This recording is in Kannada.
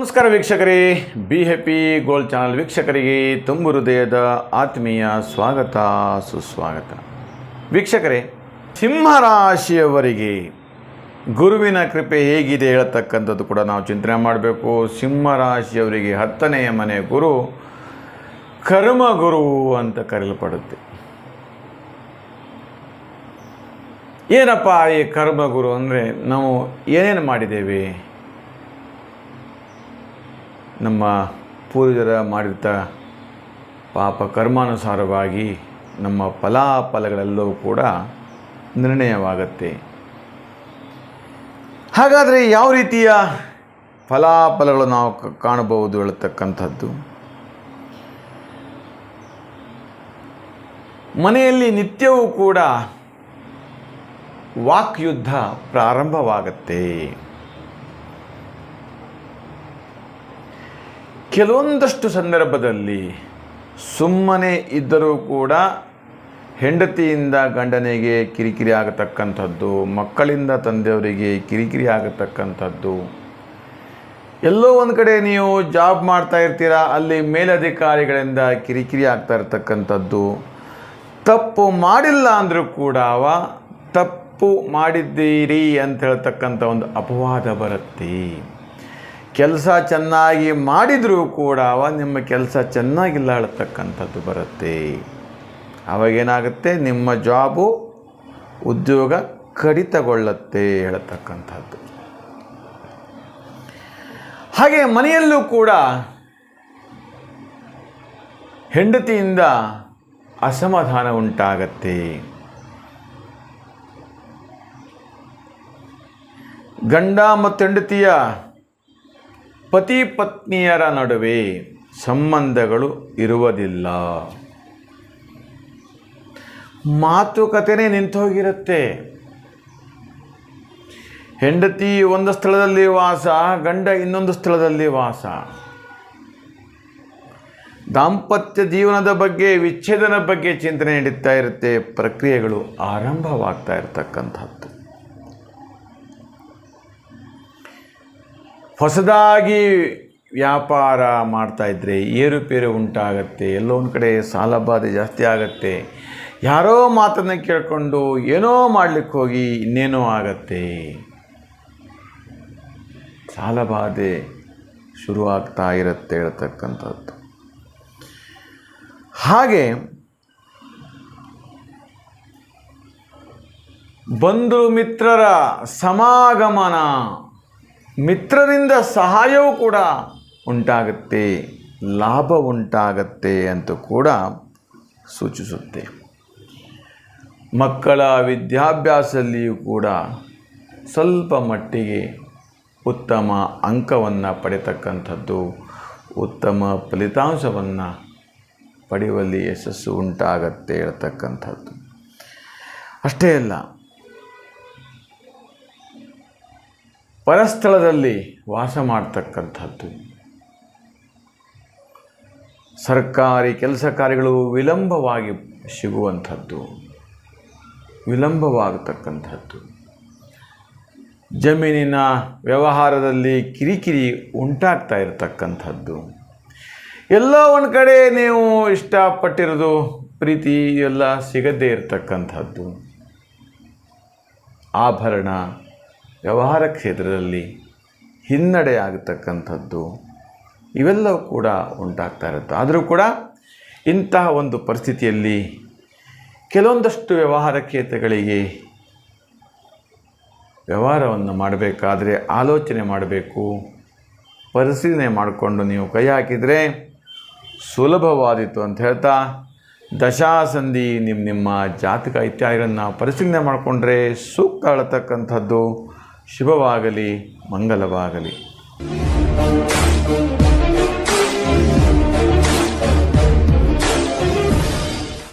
ನಮಸ್ಕಾರ ವೀಕ್ಷಕರೇ. ಬಿ ಹ್ಯಾಪಿ ಗೋಲ್ಡ್ ಚಾನಲ್ ವೀಕ್ಷಕರಿಗೆ ತುಂಬು ಹೃದಯದ ಆತ್ಮೀಯ ಸ್ವಾಗತ, ಸುಸ್ವಾಗತ. ವೀಕ್ಷಕರೇ, ಸಿಂಹರಾಶಿಯವರಿಗೆ ಗುರುವಿನ ಕೃಪೆ ಹೇಗಿದೆ ಹೇಳ್ತಕ್ಕಂಥದ್ದು ಕೂಡ ನಾವು ಚಿಂತನೆ ಮಾಡಬೇಕು. ಸಿಂಹರಾಶಿಯವರಿಗೆ ಹತ್ತನೆಯ ಮನೆ ಗುರು, ಕರ್ಮ ಗುರು ಅಂತ ಕರೆಯಲ್ಪಡುತ್ತೆ. ಏನಪ್ಪ ಈ ಕರ್ಮಗುರು ಅಂದರೆ ನಾವು ಏನೇನು ಮಾಡಿದ್ದೇವೆ? ನಮ್ಮ ಪೂರ್ವಜರ ಮಾಡಿರ್ತ ಪಾಪ ಕರ್ಮಾನುಸಾರವಾಗಿ ನಮ್ಮ ಫಲಾಫಲಗಳೆಲ್ಲವೂ ಕೂಡ ನಿರ್ಣಯವಾಗತ್ತೆ. ಹಾಗಾದರೆ ಯಾವ ರೀತಿಯ ಫಲಾಫಲಗಳು ನಾವು ಕಾಣಬಹುದು ಹೇಳ್ತಕ್ಕಂಥದ್ದು? ಮನೆಯಲ್ಲಿ ನಿತ್ಯವೂ ಕೂಡ ವಾಕ್ಯುದ್ಧ ಪ್ರಾರಂಭವಾಗತ್ತೆ. ಕೆಲವೊಂದಷ್ಟು ಸಂದರ್ಭದಲ್ಲಿ ಸುಮ್ಮನೆ ಇದ್ದರೂ ಕೂಡ ಹೆಂಡತಿಯಿಂದ ಗಂಡನಿಗೆ ಕಿರಿಕಿರಿ ಆಗತಕ್ಕಂಥದ್ದು, ಮಕ್ಕಳಿಂದ ತಂದೆಯವರಿಗೆ ಕಿರಿಕಿರಿ ಆಗತಕ್ಕಂಥದ್ದು. ಎಲ್ಲೋ ಒಂದು ಕಡೆ ನೀವು ಜಾಬ್ ಮಾಡ್ತಾ ಇರ್ತೀರಾ, ಅಲ್ಲಿ ಮೇಲಧಿಕಾರಿಗಳಿಂದ ಕಿರಿಕಿರಿ ಆಗ್ತಾ ಇರ್ತಕ್ಕಂಥದ್ದು. ತಪ್ಪು ಮಾಡಿಲ್ಲ ಅಂದರೂ ಕೂಡ ತಪ್ಪು ಮಾಡಿದ್ದೀರಿ ಅಂತ ಹೇಳ್ತಕ್ಕಂಥ ಒಂದು ಅಪವಾದ ಬರುತ್ತೆ. ಕೆಲಸ ಚೆನ್ನಾಗಿ ಮಾಡಿದರೂ ಕೂಡ ಅವ ನಿಮ್ಮ ಕೆಲಸ ಚೆನ್ನಾಗಿಲ್ಲ ಹೇಳ್ತಕ್ಕಂಥದ್ದು ಬರುತ್ತೆ. ಅವಾಗೇನಾಗುತ್ತೆ? ನಿಮ್ಮ ಜಾಬು ಉದ್ಯೋಗ ಕಡಿತಗೊಳ್ಳುತ್ತೆ ಹೇಳ್ತಕ್ಕಂಥದ್ದು. ಹಾಗೆ ಮನೆಯಲ್ಲೂ ಕೂಡ ಹೆಂಡತಿಯಿಂದ ಅಸಮಾಧಾನ ಉಂಟಾಗತ್ತೆ. ಗಂಡ ಮತ್ತು ಹೆಂಡತಿಯ ಪತಿ ಪತ್ನಿಯರ ನಡುವೆ ಸಂಬಂಧಗಳು ಇರುವುದಿಲ್ಲ. ಮಾತುಕತೆನೇ ನಿಂತೋಗಿರುತ್ತೆ. ಹೆಂಡತಿ ಒಂದು ಸ್ಥಳದಲ್ಲಿ ವಾಸ, ಗಂಡ ಇನ್ನೊಂದು ಸ್ಥಳದಲ್ಲಿ ವಾಸ. ದಾಂಪತ್ಯ ಜೀವನದ ಬಗ್ಗೆ, ವಿಚ್ಛೇದನ ಬಗ್ಗೆ ಚಿಂತನೆ ನಡೀತಾ ಇರುತ್ತೆ. ಪ್ರಕ್ರಿಯೆಗಳು ಆರಂಭವಾಗ್ತಾ ಇರತಕ್ಕಂಥದ್ದು. ಹೊಸದಾಗಿ ವ್ಯಾಪಾರ ಮಾಡ್ತಾಯಿದ್ರೆ ಏರುಪೇರು ಉಂಟಾಗತ್ತೆ ಎಲ್ಲೋ ಒಂದು ಕಡೆ ಸಾಲ ಬಾಧೆ ಜಾಸ್ತಿ ಆಗತ್ತೆ. ಯಾರೋ ಮಾತನ್ನು ಕೇಳಿಕೊಂಡು ಏನೋ ಮಾಡಲಿಕ್ಕೆ ಹೋಗಿ ಇನ್ನೇನೋ ಆಗತ್ತೆ. ಸಾಲ ಬಾಧೆ ಶುರುವಾಗ್ತಾ ಇರುತ್ತೆ ಹೇಳ್ತಕ್ಕಂಥದ್ದು. ಹಾಗೆ ಬಂಧು ಮಿತ್ರರ ಸಮಾಗಮನ ಮಿತ್ರರಿಂದ ಸಹಾಯವೂ ಕೂಡ ಉಂಟಾಗುತ್ತೆ, ಲಾಭ ಉಂಟಾಗತ್ತೆ ಅಂತ ಕೂಡ ಸೂಚಿಸುತ್ತೆ. ಮಕ್ಕಳ ವಿದ್ಯಾಭ್ಯಾಸದಲ್ಲಿಯೂ ಕೂಡ ಸ್ವಲ್ಪ ಮಟ್ಟಿಗೆ ಉತ್ತಮ ಅಂಕವನ್ನು ಪಡೆತಕ್ಕಂಥದ್ದು ಉತ್ತಮ ಫಲಿತಾಂಶವನ್ನು ಪಡೆಯುವಲ್ಲಿ ಯಶಸ್ಸು ಉಂಟಾಗತ್ತೆ ಹೇಳ್ತಕ್ಕಂಥದ್ದು ಅಷ್ಟೇ ಅಲ್ಲ ಪರಸ್ಥಳದಲ್ಲಿ ವಾಸ ಮಾಡ್ತಕ್ಕಂಥದ್ದು. ಸರ್ಕಾರಿ ಕೆಲಸ ಕಾರ್ಯಗಳು ವಿಳಂಬವಾಗಿ ಸಿಗುವಂಥದ್ದು. ವಿಳಂಬವಾಗತಕ್ಕಂಥದ್ದು. ಜಮೀನಿನ ವ್ಯವಹಾರದಲ್ಲಿ ಕಿರಿಕಿರಿ ಉಂಟಾಗ್ತಾ ಇರತಕ್ಕಂಥದ್ದು. ಎಲ್ಲ ಒಂದು ಕಡೆ ನೀವು ಇಷ್ಟಪಟ್ಟಿರೋದು ಪ್ರೀತಿ ಎಲ್ಲ ಸಿಗದೇ ಇರತಕ್ಕಂಥದ್ದು. ಆಭರಣ ವ್ಯವಹಾರ ಕ್ಷೇತ್ರದಲ್ಲಿ ಹಿನ್ನಡೆ ಆಗತಕ್ಕಂಥದ್ದು ಇವೆಲ್ಲವೂ ಕೂಡ ಉಂಟಾಗ್ತಾ ಇರುತ್ತೆ. ಆದರೂ ಕೂಡ ಇಂತಹ ಒಂದು ಪರಿಸ್ಥಿತಿಯಲ್ಲಿ ಕೆಲವೊಂದಷ್ಟು ವ್ಯವಹಾರ ಕ್ಷೇತ್ರಗಳಿಗೆ ವ್ಯವಹಾರವನ್ನು ಮಾಡಬೇಕಾದ್ರೆ ಆಲೋಚನೆ ಮಾಡಬೇಕು, ಪರಿಶೀಲನೆ ಮಾಡಿಕೊಂಡು ನೀವು ಕೈ ಹಾಕಿದರೆ ಸುಲಭವಾದೀತು ಅಂತ ಹೇಳ್ತಾ ದಶಾಸಂಧಿ ನಿಮ್ಮ ನಿಮ್ಮ ಜಾತಕ ಇತ್ಯಾದಿಗಳನ್ನು ಪರಿಶೀಲನೆ ಮಾಡಿಕೊಂಡ್ರೆ ಸೂಕ್ತ ಅಳತಕ್ಕಂಥದ್ದು. ಶುಭವಾಗಲಿ ಮಂಗಲವಾಗಲಿ.